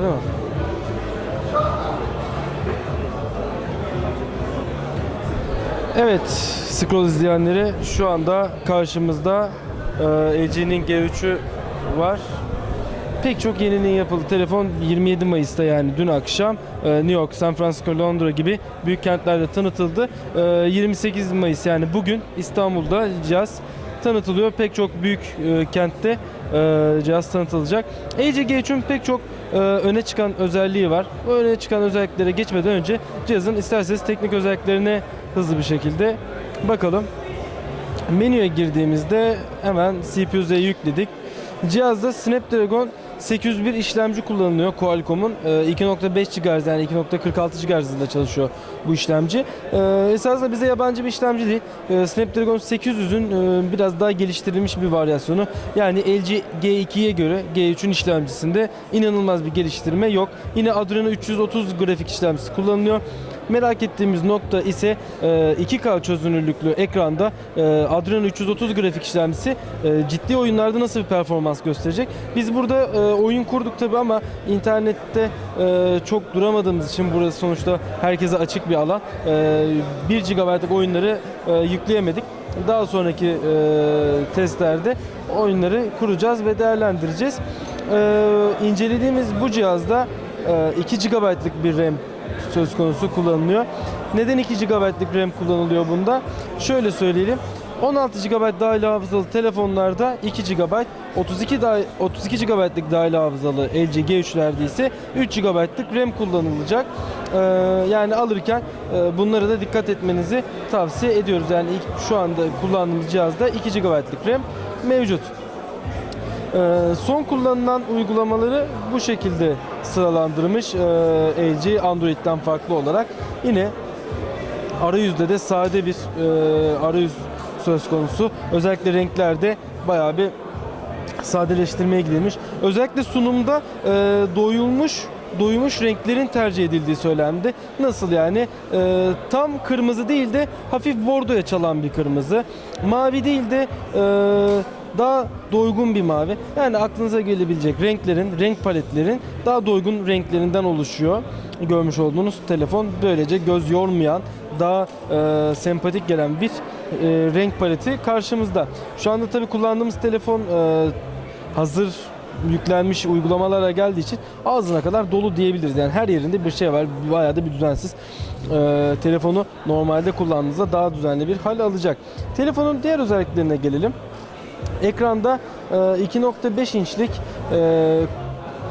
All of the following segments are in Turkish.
Mı? Evet, scroll izleyenleri şu anda karşımızda e, LG'nin G3'ü var. Pek çok yeninin yapıldığı telefon 27 Mayıs'ta yani dün akşam e, New York, San Francisco, Londra gibi büyük kentlerde tanıtıldı. E, 28 Mayıs yani bugün İstanbul'da cihaz tanıtılıyor. Pek çok büyük e, kentte e, cihaz tanıtılacak. LG G3'ün pek çok e, öne çıkan özelliği var. Bu öne çıkan özelliklere geçmeden önce cihazın isterseniz teknik özelliklerine hızlı bir şekilde bakalım. Menüye girdiğimizde hemen CPU Z'yi yükledik. Cihazda Snapdragon 801 işlemci kullanılıyor Qualcomm'un. Ee, 2.5 GHz yani 2.46 GHz hızında çalışıyor bu işlemci. Ee, esasında bize yabancı bir işlemci değil. Ee, Snapdragon 800'ün e, biraz daha geliştirilmiş bir varyasyonu. Yani LG G2'ye göre G3'ün işlemcisinde inanılmaz bir geliştirme yok. Yine Adreno 330 grafik işlemcisi kullanılıyor. Merak ettiğimiz nokta ise e, 2K çözünürlüklü ekranda e, Adreno 330 grafik işlemcisi e, ciddi oyunlarda nasıl bir performans gösterecek? Biz burada e, oyun kurduk tabi ama internette e, çok duramadığımız için burası sonuçta herkese açık bir alan. E, 1 GB'lık oyunları e, yükleyemedik. Daha sonraki e, testlerde oyunları kuracağız ve değerlendireceğiz. E, incelediğimiz bu cihazda e, 2 GB'lık bir RAM söz konusu kullanılıyor. Neden 2 GB'lık RAM kullanılıyor bunda? Şöyle söyleyelim. 16 GB dahili hafızalı telefonlarda 2 GB, 32 da 32 GB'lık dahili hafızalı LG G3'lerde ise 3 GB'lık RAM kullanılacak. Ee, yani alırken e, bunlara da dikkat etmenizi tavsiye ediyoruz. Yani ilk, şu anda kullandığımız cihazda 2 GB'lık RAM mevcut. Ee, son kullanılan uygulamaları bu şekilde sıralandırmış ee, LG Android'den farklı olarak. Yine arayüzde de sade bir e, arayüz söz konusu. Özellikle renklerde bayağı bir sadeleştirmeye gidilmiş. Özellikle sunumda doyulmuş doymuş renklerin tercih edildiği söylendi. Nasıl yani? E, tam kırmızı değil de hafif bordoya çalan bir kırmızı. Mavi değil de e, daha doygun bir mavi. Yani aklınıza gelebilecek renklerin, renk paletlerin daha doygun renklerinden oluşuyor. Görmüş olduğunuz telefon böylece göz yormayan, daha e, sempatik gelen bir e, renk paleti karşımızda. Şu anda tabii kullandığımız telefon e, hazır yüklenmiş uygulamalara geldiği için ağzına kadar dolu diyebiliriz. Yani her yerinde bir şey var. Bayağı da bir düzensiz. E, telefonu normalde kullandığınızda daha düzenli bir hal alacak. Telefonun diğer özelliklerine gelelim. Ekranda e, 2.5 inçlik e,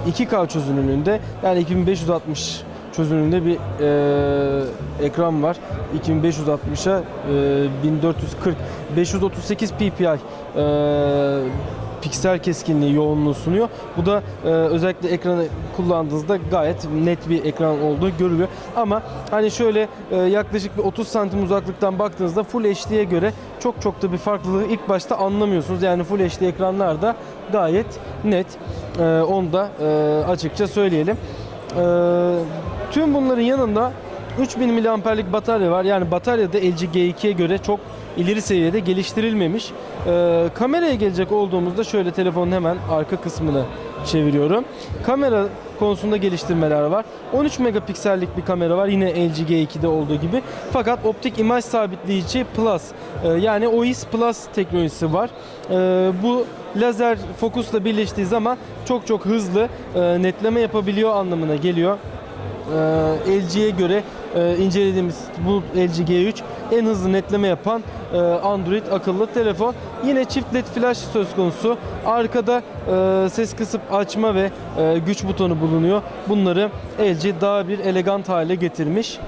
2K çözünürlüğünde yani 2560 çözünürlüğünde bir e, ekran var. 2560'a e, 1440 538 ppi e, piksel keskinliği yoğunluğu sunuyor. Bu da e, özellikle ekranı kullandığınızda gayet net bir ekran olduğu görülüyor. Ama hani şöyle e, yaklaşık bir 30 santim uzaklıktan baktığınızda Full HD'ye göre çok çok da bir farklılığı ilk başta anlamıyorsunuz. Yani Full HD ekranlarda gayet net. E, onu da e, açıkça söyleyelim. E, tüm bunların yanında 3000 miliamperlik batarya var. Yani batarya da LG G2'ye göre çok ileri seviyede geliştirilmemiş. Ee, kameraya gelecek olduğumuzda şöyle telefonun hemen arka kısmını çeviriyorum. Kamera konusunda geliştirmeler var. 13 megapiksellik bir kamera var yine LG G2'de olduğu gibi. Fakat optik imaj sabitleyici Plus e, yani OIS Plus teknolojisi var. E, bu lazer fokusla birleştiği zaman çok çok hızlı e, netleme yapabiliyor anlamına geliyor. Ee, LG'ye göre e, incelediğimiz bu LG G3 en hızlı netleme yapan e, Android akıllı telefon. Yine çift led flash söz konusu. Arkada e, ses kısıp açma ve e, güç butonu bulunuyor. Bunları LG daha bir elegant hale getirmiş.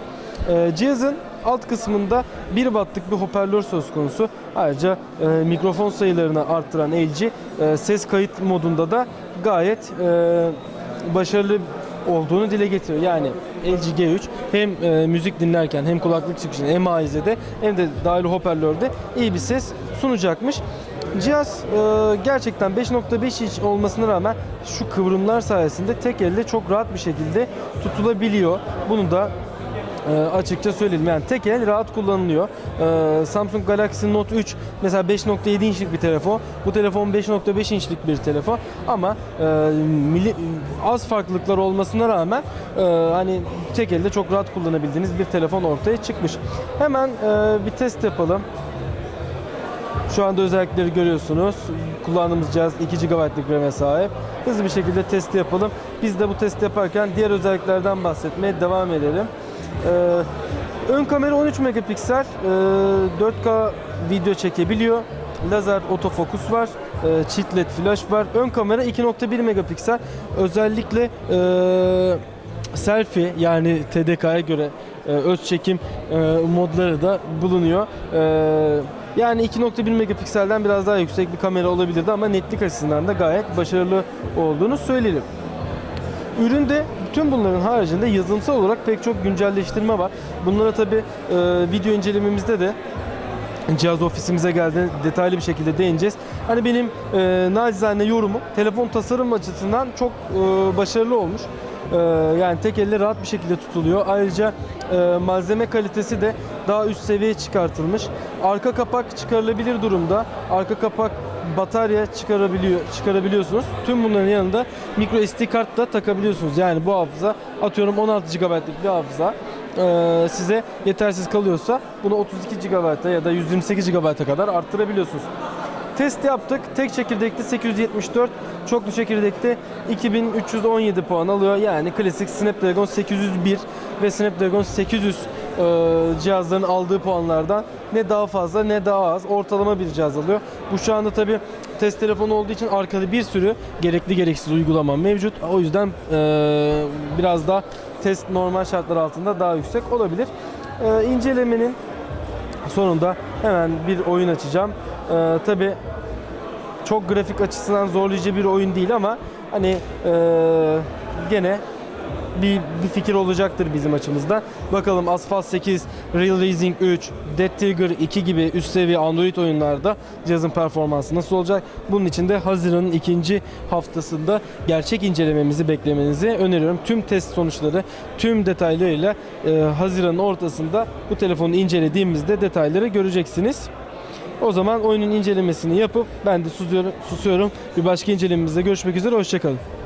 E, cihazın alt kısmında 1 wattlık bir hoparlör söz konusu. Ayrıca e, mikrofon sayılarını arttıran LG e, ses kayıt modunda da gayet e, başarılı olduğunu dile getiriyor. Yani LG G3 hem e, müzik dinlerken hem kulaklık çıkışında hem AIZ'de hem de dahil hoparlörde iyi bir ses sunacakmış. Cihaz e, gerçekten 5.5 inç olmasına rağmen şu kıvrımlar sayesinde tek elle çok rahat bir şekilde tutulabiliyor. Bunu da e, açıkça söyleyelim. Yani tek el rahat kullanılıyor. E, Samsung Galaxy Note 3 mesela 5.7 inçlik bir telefon. Bu telefon 5.5 inçlik bir telefon ama e, mili- az farklılıklar olmasına rağmen e, hani tek elde çok rahat kullanabildiğiniz bir telefon ortaya çıkmış. Hemen e, bir test yapalım. Şu anda özellikleri görüyorsunuz. Kullandığımız cihaz 2 GB'lık RAM'e sahip. Hızlı bir şekilde testi yapalım. Biz de bu testi yaparken diğer özelliklerden bahsetmeye devam edelim. Ee, ön kamera 13 megapiksel, ee, 4K video çekebiliyor. Lazer otofokus var, ee, çift led flash var. Ön kamera 2.1 megapiksel. Özellikle ee, selfie yani TDK'ya göre e, öz çekim e, modları da bulunuyor. E, yani 2.1 megapikselden biraz daha yüksek bir kamera olabilirdi ama netlik açısından da gayet başarılı olduğunu söyleyelim. Üründe bütün bunların haricinde yazılımsal olarak pek çok güncelleştirme var. Bunlara tabi video incelememizde de cihaz ofisimize geldi detaylı bir şekilde değineceğiz. Hani benim e, nacizane yorumum telefon tasarım açısından çok e, başarılı olmuş. E, yani tek elle rahat bir şekilde tutuluyor. Ayrıca e, malzeme kalitesi de daha üst seviyeye çıkartılmış. Arka kapak çıkarılabilir durumda. Arka kapak batarya çıkarabiliyor çıkarabiliyorsunuz. Tüm bunların yanında micro SD kart da takabiliyorsunuz. Yani bu hafıza atıyorum 16 GB'lık bir hafıza size yetersiz kalıyorsa bunu 32 GB'a ya da 128 GB'a kadar arttırabiliyorsunuz. Test yaptık. Tek çekirdekte 874, çoklu çekirdekte 2317 puan alıyor. Yani klasik Snapdragon 801 ve Snapdragon 800 e, cihazların aldığı puanlardan ne daha fazla ne daha az ortalama bir cihaz alıyor. Bu şu anda tabi test telefonu olduğu için arkada bir sürü gerekli gereksiz uygulama mevcut. O yüzden e, biraz daha test normal şartlar altında daha yüksek olabilir. E, incelemenin sonunda hemen bir oyun açacağım. Tabi çok grafik açısından zorlayıcı bir oyun değil ama hani gene bir, bir fikir olacaktır bizim açımızda. Bakalım Asphalt 8, Real Racing 3, Dead Trigger 2 gibi üst seviye Android oyunlarda cihazın performansı nasıl olacak? Bunun için de Haziran'ın ikinci haftasında gerçek incelememizi beklemenizi öneriyorum. Tüm test sonuçları tüm detaylarıyla e, Haziran'ın ortasında bu telefonu incelediğimizde detayları göreceksiniz. O zaman oyunun incelemesini yapıp ben de susuyorum. susuyorum. Bir başka incelememizde görüşmek üzere. Hoşçakalın.